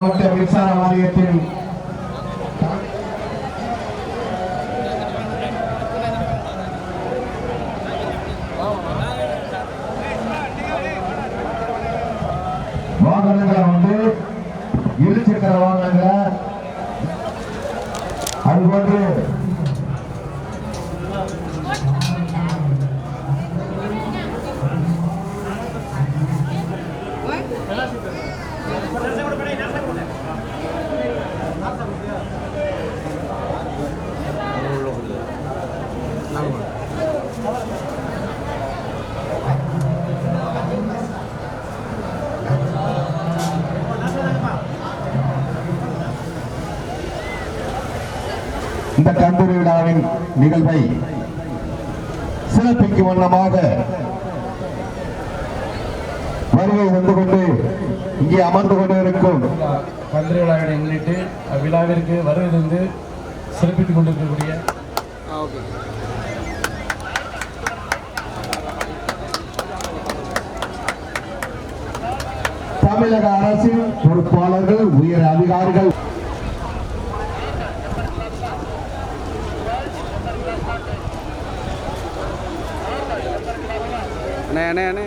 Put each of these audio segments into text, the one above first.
மாவட்ட மின்சார வாரியத்தின் கந்தூரி விழாவின் நிகழ்வை சிறப்பிக்கும் வண்ணமாக வருகை வந்து கொண்டு இங்கே அமர்ந்து கொண்டு இருக்கும் கந்திரி விழாவினை முன்னிட்டு அவ்விழாவிற்கு வருவதிலிருந்து சிறப்பித்துக் கொண்டிருக்கக்கூடிய தமிழக அரசின் பொறுப்பாளர்கள் உயர் அதிகாரிகள் અને એને એને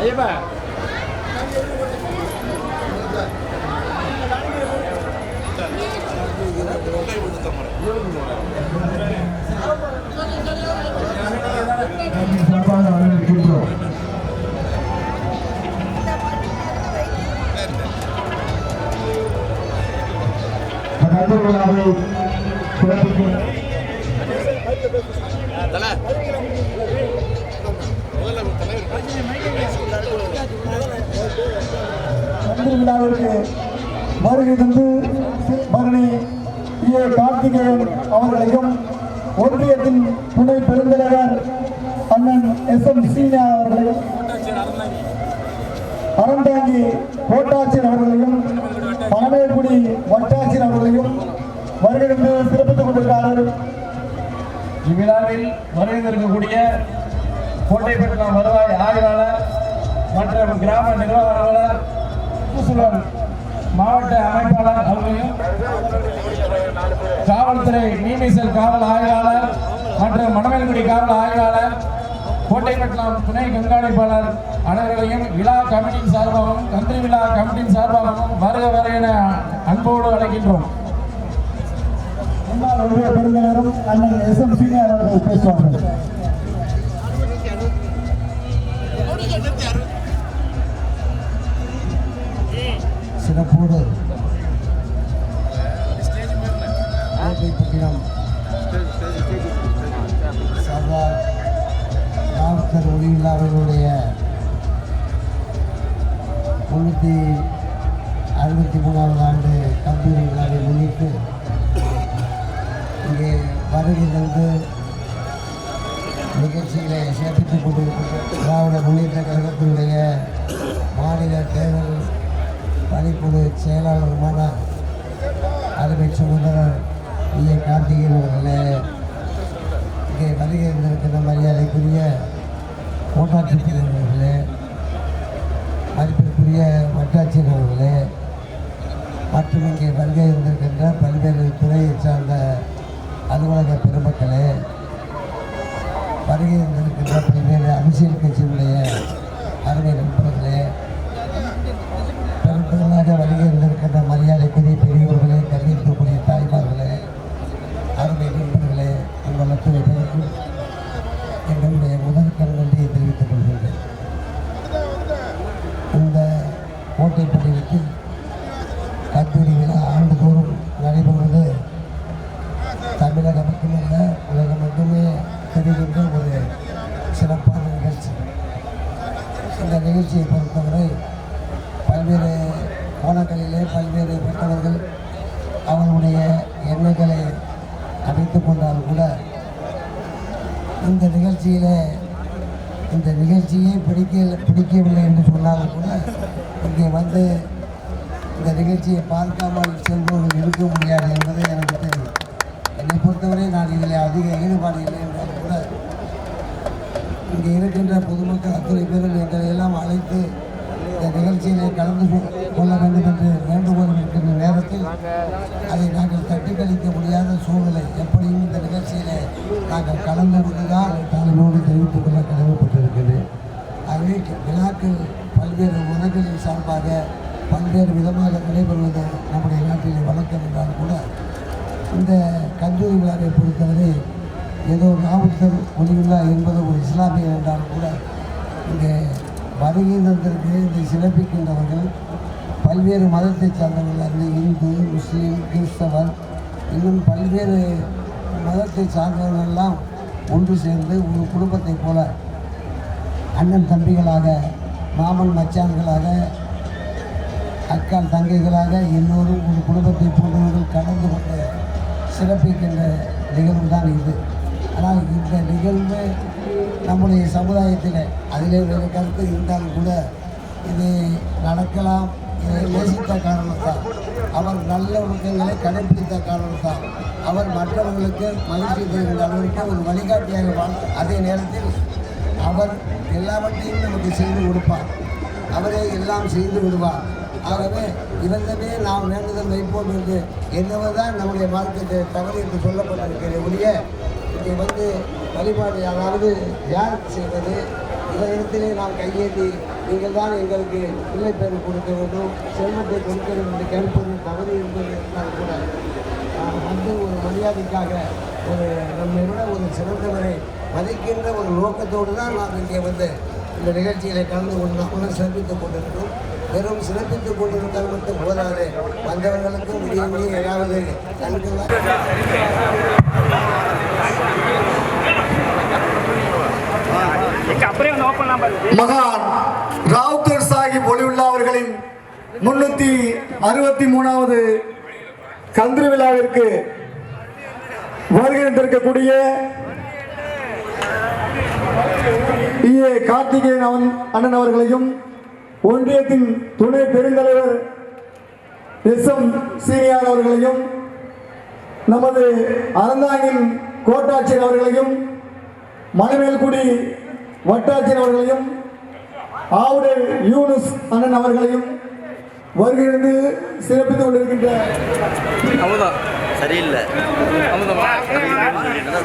ஐயப்பா கல்வி விழாவை சிறப்பிக்கும் சந்திர விழாவிற்கு வருகை தந்து பரணி ஏ கார்த்திகேயன் அவர்களையும் ஒன்றியத்தின் துணை பெருந்தலைவர் அண்ணன் எஸ் எம் சீனா அவர்களையும் அறந்தாங்கி கோட்டாட்சியர் அவர்களையும் பனமேல்குடி வட்டாட்சியர் அவர்களையும் வருகை தந்து சிறப்பித்துக் கொண்டிருக்கிறார்கள் இவ்விழாவில் வருகின்றிருக்கக்கூடிய கோட்டைப்பட்டினம் வருவாய் ஆய்வாளர் மற்றும் கிராம நிர்வாகர் சுற்றுச்சூழல் மாவட்ட அமைப்பாளர் அவர்களையும் காவல்துறை மீமிசல் காவல் ஆய்வாளர் மற்றும் மணமேல்குடி காவல் ஆய்வாளர் கோட்டைப்பட்டினம் துணை கண்காணிப்பாளர் அனைவர்களையும் விழா கமிட்டியின் சார்பாகவும் கந்திரி விழா கமிட்டியின் சார்பாகவும் வருக வருக என அன்போடு அழைக்கின்றோம். முன்னாள் ஒன்றிய பெருந்தலைவரும் அண்ணன் எஸ் எம் சீனா அவர்கள் பேசுவார்கள் முன்னேற்ற கழகத்தினுடைய மாநில தேர்தல் பணிக்குழு செயலாளருமான அருமை சகோதரர் ஐயா கார்த்திகேயன் அவர்களே இங்கே வருகை இருந்திருக்கிற மரியாதைக்குரிய கோட்டாட்சியர் அவர்களே மதிப்பிற்குரிய வட்டாட்சியர் அவர்களே மற்றும் இங்கே வருகை இருந்திருக்கின்ற பல்வேறு துறையை சார்ந்த அலுவலக பெருமக்களே வருகை இருந்திருக்கின்ற பல்வேறு அரசியல் கட்சியினுடைய அருமை நண்பர்களே பெரும்பெருமாக வருகை இந்த நிகழ்ச்சியில் இந்த நிகழ்ச்சியை பிடிக்க பிடிக்கவில்லை என்று சொன்னாலும் கூட இங்கே வந்து இந்த நிகழ்ச்சியை பார்க்காமல் செல்பவர்கள் இருக்க முடியாது என்பது எனக்கு தெரியும். என்னை பொறுத்தவரை நான் இதில் அதிக ஈடுபாடு இல்லை என்றாலும் கூட இங்கே இருக்கின்ற பொதுமக்கள் அத்துறை பேரும் எங்களை எல்லாம் அழைத்து இந்த நிகழ்ச்சியிலே கலந்து கொள்ள வேண்டும் என்று வேண்டுகோள் இருக்கின்ற நேரத்தில் அதை நாங்கள் தட்டி கழிக்க முடியாத சூழ்நிலை. எப்படியும் இந்த நிகழ்ச்சியிலே நாங்கள் கலந்து கொண்டுதான் தலைமையோடு தெரிவித்துக் கொள்ள கடமைப்பட்டிருக்கிறேன் ஆகவே விழாக்கள் பல்வேறு மதங்களின் சார்பாக பல்வேறு விதமாக நடைபெறுவது நம்முடைய நாட்டிலே வழக்கம் என்றால் கூட இந்த கல்லூரி விழாவை பொறுத்தவரை ஏதோ ராவுத்தர் ஒளிவிழா என்பது ஒரு இஸ்லாமிய என்றாலும் கூட இங்கே வருகை தந்திருக்கு இதை சிறப்பிக்கின்றவர்கள் பல்வேறு மதத்தைச் சார்ந்தவர்கள் இந்து முஸ்லீம் கிறிஸ்தவர் இன்னும் பல்வேறு மதத்தை சார்ந்தவர்களெல்லாம் ஒன்று சேர்ந்து ஒரு குடும்பத்தைப் போல அண்ணன் தம்பிகளாக மாமன் மச்சான்களாக அக்கால் தங்கைகளாக எல்லோரும் ஒரு குடும்பத்தை போன்றவர்கள் கலந்து கொண்டு சிறப்பிக்கின்ற நிகழ்வு தான் இது. ஆனால் இந்த நிகழ்வு நம்முடைய சமுதாயத்தில் அதிலே ஒரு கருத்து இருந்தாலும் கூட இது நடக்கலாம் நேசித்த காரணத்தால் அவர் நல்ல ஒழுக்கங்களை கடைபிடித்த காரணத்தால் அவர் மற்றவர்களுக்கு மகிழ்ச்சி தருகின்ற அளவிற்கு ஒரு வழிகாட்டியாக வாழ் அதே நேரத்தில் அவர் எல்லாவற்றையும் நமக்கு செய்து கொடுப்பார். அவரே எல்லாம் செய்து விடுவார். ஆகவே இவந்தமே நாம் வேண்டுதல் வைப்போம் என்று என்னவெதான் நம்முடைய மார்க்கத்தை தவறு என்று சொல்லப்பட்டிருக்கிற ஒழிய இங்கே வந்து வழிபாடு அதாவது யார் செய்வது? இதனிடத்திலே நாம் கையேந்தி நீங்கள் தான் எங்களுக்கு பிள்ளை பேர் கொடுக்க வேண்டும் செல்வத்தை கொடுக்க வேண்டும் என்று கேட்பது தவறு என்பது இருந்தால் கூட வந்து ஒரு மரியாதைக்காக ஒரு நம்மை விட ஒரு சிறந்தவரை மதிக்கின்ற ஒரு நோக்கத்தோடு தான் நாம் இங்கே வந்து இந்த நிகழ்ச்சிகளை கலந்து கொண்டு நாமளும் சிறப்பித்துக் கொண்டிருக்கிறோம். வெறும் சிறப்பித்துக் கொண்டிருந்தால் மட்டும் போதாது. வந்தவர்களுக்கும் விடிய ஏதாவது கண்களாக மகான் ராவுத்தர் சாஹிப் ஒளிவுல்லா அவர்களின் முன்னூத்தி அறுபத்தி மூணாவது கந்திர விழாவிற்கு வருகிறந்திருக்கக்கூடிய ஏ. கார்த்திகேயன் அவன் அண்ணன் அவர்களையும் ஒன்றியத்தின் துணை பெருந்தலைவர் எஸ். எம். சீனியார் அவர்களையும் நமது அறந்தாங்கின் கோட்டாட்சியர் அவர்களையும் மணமேல்குடி வட்டாட்சியர் அவர்களையும் ஆவுடல் யூனுஸ் அண்ணன் அவர்களையும் வருகிறது சிறப்பித்துக் கொண்டிருக்கின்ற அமுதம் சரியில்லை. சரியில்லை.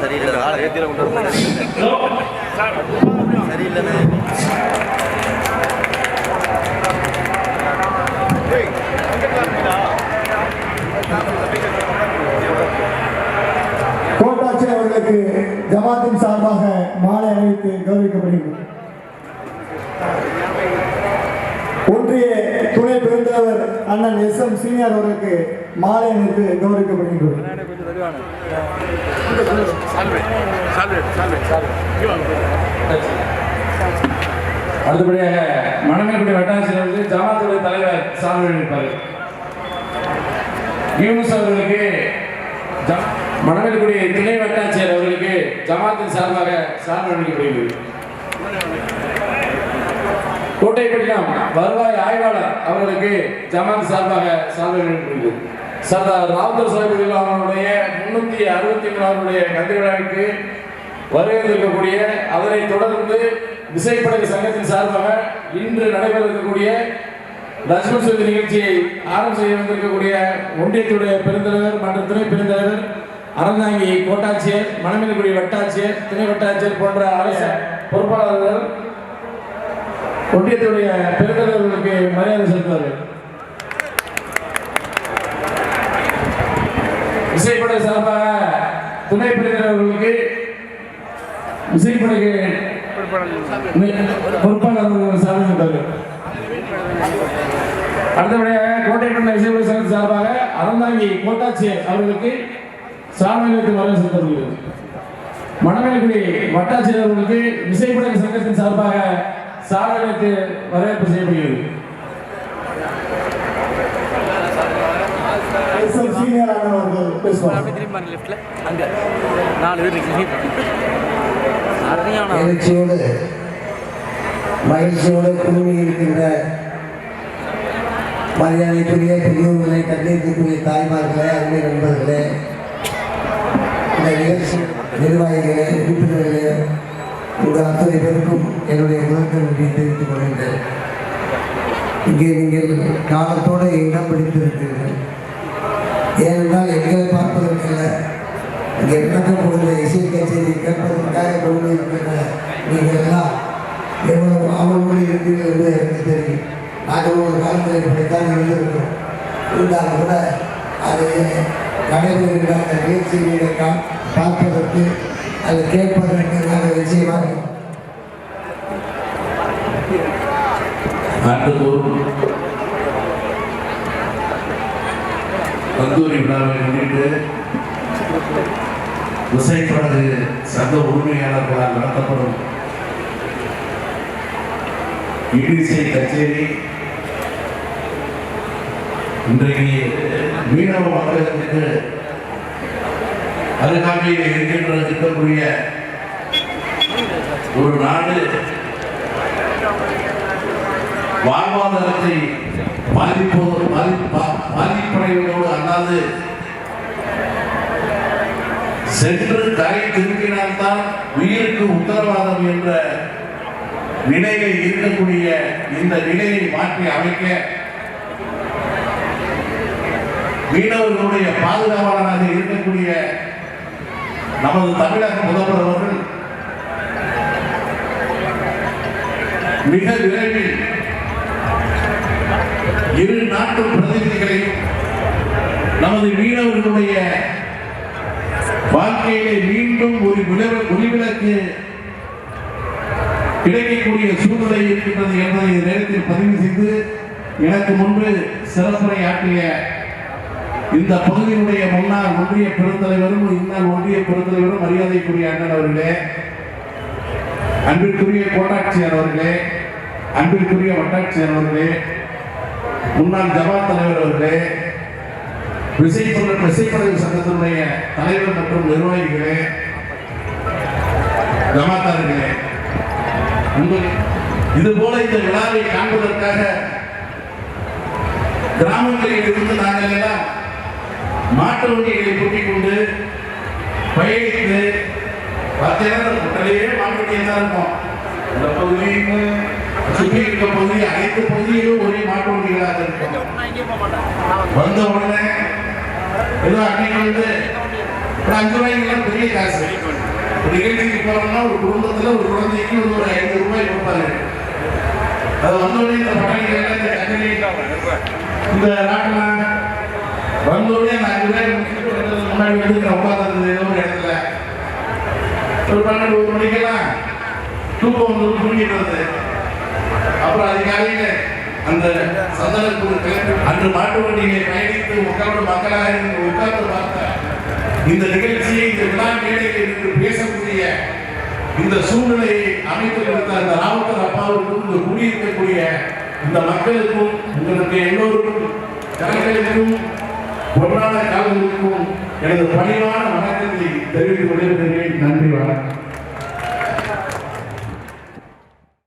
சரியில்லை ஆளை கொண்டு வர சரியில்லைன்னு கோட்டாட்சியர் அவர்களுக்கு ஜமாத்தின் சார்பாக மாலை அணிவித்து கௌரவிக்கப்படுகிறது. ஒன்றிய துணை பெருந்தலைவர் அண்ணன் எஸ் எம் சீனியர் அவர்களுக்கு மாலை அணிவித்து கௌரவிக்கப்படுகிறது. அடுத்தபடியாக மணமேல்குடி வட்டாட்சியர் ஜமாத்துடைய தலைவர் சாமி அளிப்பார் யூனிஸ் அவர்களுக்கு ஜ- மணமேல்குடி துணை வட்டாட்சியர் அவர்களுக்கு ஜமாத்தின் சார்பாக சார்பு அளிக்கப்படுகிறது கோட்டைப்பட்டினம் வருவாய் ஆய்வாளர் அவர்களுக்கு ஜமாத் சார்பாக சார்பு அளிக்கப்படுகிறது சர்தார் ராவுத்தர் சாஹிப் அவர்களுடைய முன்னூத்தி அறுபத்தி மூணாவதுடைய கந்திர விழாவிற்கு வருகை அதனை தொடர்ந்து விசைப்படகு சங்கத்தின் சார்பாக இன்று நடைபெற இருக்கக்கூடிய லட்சுமண் நிகழ்ச்சியை ஆரம்பம் செய்ய வந்திருக்கக்கூடிய ஒன்றியத்துடைய பெருந்தலைவர் மற்றும் துணை பெருந்தலைவர் அறந்தாங்கி கோட்டாட்சியர் மணமேல்குடி வட்டாட்சியர் துணை வட்டாட்சியர் போன்ற அரசு பொறுப்பாளர்கள் ஒன்றியத்துடைய பெருந்தலைவர்களுக்கு மரியாதை செலுத்துவார்கள். இசைப்படை சார்பாக துணை பெருந்தலைவர்களுக்கு இசைப்படைக்கு பொறுப்பாளர்கள் சார்பு செலுத்துவார்கள். அடுத்தபடியாக கோட்டை விசைப்படை இசைப்படை சார்பாக அறந்தாங்கி கோட்டாட்சியர் அவர்களுக்கு சாமியத்துக்கு வரவு செலுத்தப்படுகிறது மணமேல்குடி வட்டாட்சியர் அவர்களுக்கு விசைப்படை சங்கத்தின் சார்பாக சாதனைக்கு வரவேற்பு செய்யப்படுகிறது. எழுச்சியோடு மகிழ்ச்சியோடு குழுமி இருக்கின்ற மரியாதைக்குரிய பெரியோர்களே கண்ணியத்துக்குரிய தாய்மார்களே அருமை நண்பர்களே இந்த நிகழ்ச்சி நிர்வாகிகளே உறுப்பினர்களே உங்கள் அத்தனை பேருக்கும் என்னுடைய முதற்கல் நன்றியை தெரிவித்துக் கொள்கின்றேன். இங்கே நீங்கள் காலத்தோடு இடம் பிடித்திருக்கிறீர்கள். ஏனென்றால் எங்களை பார்ப்பதற்கல்ல இங்கே நடக்கப் போகிற இசை கச்சேரி கேட்பதற்காக கொண்டு இருக்கின்ற நீங்கள் எல்லாம் எவ்வளவு ஆவலோடு இருக்கிறீர்கள் என்று எனக்கு தெரியும். நாங்கள் ஒரு காலத்தில் இப்படித்தான் இருந்திருக்கிறோம். இருந்தாலும் கூட அது நடைபெறுகின்ற அந்த நிகழ்ச்சிகளை கா- பார்ப்பதற்கு அது கேட்பதற்கு நாங்கள் நிச்சயமாக ஆண்டுதோறும் கந்தூரி விழாவை முன்னிட்டு விசைப்படகு சங்க உரிமையாளர்களால் நடத்தப்படும் இடிசை கச்சேரி இன்றைக்கு மீனவ மக்களுக்கு அருகாமையில் இருக்கின்ற இருக்கக்கூடிய ஒரு நாடு வாழ்வாதாரத்தை பாதிப்போது பாதிப்படைவதோடு அல்லாது சென்று கரை திரும்பினால்தான் உயிருக்கு உத்தரவாதம் என்ற நிலையில் இருக்கக்கூடிய இந்த நிலையை மாற்றி அமைக்க மீனவர்களுடைய பாதுகாவலராக இருக்கக்கூடிய நமது தமிழக முதல்வர் அவர்கள் மிக விரைவில் இரு நாட்டு பிரதிநிதிகளையும் நமது மீனவர்களுடைய வாழ்க்கையிலே மீண்டும் ஒரு விளை- ஒளிவிளக்கு கிடைக்கக்கூடிய சூழ்நிலை இருக்கின்றது என்பதை நேரத்தில் பதிவு செய்து எனக்கு முன்பு சிறப்புரை ஆற்றிய இந்த பகுதியினுடைய முன்னாள் ஒன்றிய பெருந்தலைவரும் இன்னால் ஒன்றிய பெருந்தலைவரும் மரியாதைக்குரிய அண்ணன் அவர்களே அன்பிற்குரிய கோட்டாட்சியர் அவர்களே அன்பிற்குரிய வட்டாட்சியர் அவர்களே முன்னாள் ஜபா தலைவர் அவர்களே விசைப்பட விசைப்படகு சங்கத்தினுடைய தலைவர் மற்றும் நிர்வாகிகளே ஜமாத்தார்களே உங்கள் இது போல இந்த விழாவை காண்பதற்காக கிராமங்களில் இருந்து நாங்கள் எல்லாம் மாட்டு வண்டிகளை கூட்டிக் கொண்டு பயணித்து பார்த்தீங்கன்னா குட்டலையே மாட்டு வண்டியில் தான் இருக்கும் இந்த பகுதியும் சுற்றி இருக்க பகுதி அனைத்து பகுதியிலும் ஒரே மாட்டு வண்டிகளாக இருக்கும் வந்த உடனே ஏதோ அன்னைக்கு வந்து ஒரு அஞ்சு ரூபாய்க்கு பெரிய காசு. ஒரு நிகழ்ச்சிக்கு போறோம்னா ஒரு குடும்பத்தில் ஒரு குழந்தைக்கு வந்து ஒரு ஐநூறு ரூபாய் கொடுப்பாரு. அது வந்த உடனே இந்த பட்டாணிகள் இந்த கண்ணலி வந்தோடனே நான் வந்த அஞ்சு முன்னாடி வந்து நான் உட்கார்ந்து ஏதோ ஒரு இடத்துல. ஒரு பன்னெண்டு ஒரு மணிக்கெல்லாம் தூக்கம் வந்து தூங்கிட்டு அப்புறம் அதிகாலையில் அந்த சந்தனத்துக்கு கிளம்பி அன்று மாட்டு வண்டியிலே பயணித்து உட்கார்ந்து மக்களாக இருந்து உட்கார்ந்து பார்த்த இந்த நிகழ்ச்சியை இந்த விழா மேடையில் இருந்து பேசக்கூடிய இந்த சூழ்நிலையை அமைத்து கொடுத்த அந்த ராவுத்தர் அப்பாவுக்கும் இந்த குடியிருக்கக்கூடிய இந்த மக்களுக்கும் உங்களுக்கு எல்லோருக்கும் கலைகளுக்கும் பொன்னான காலங்களுக்கும் எனது பணிவான வணக்கத்தை தெரிவித்துக் கொண்டிருக்கிறேன் நன்றி வணக்கம்.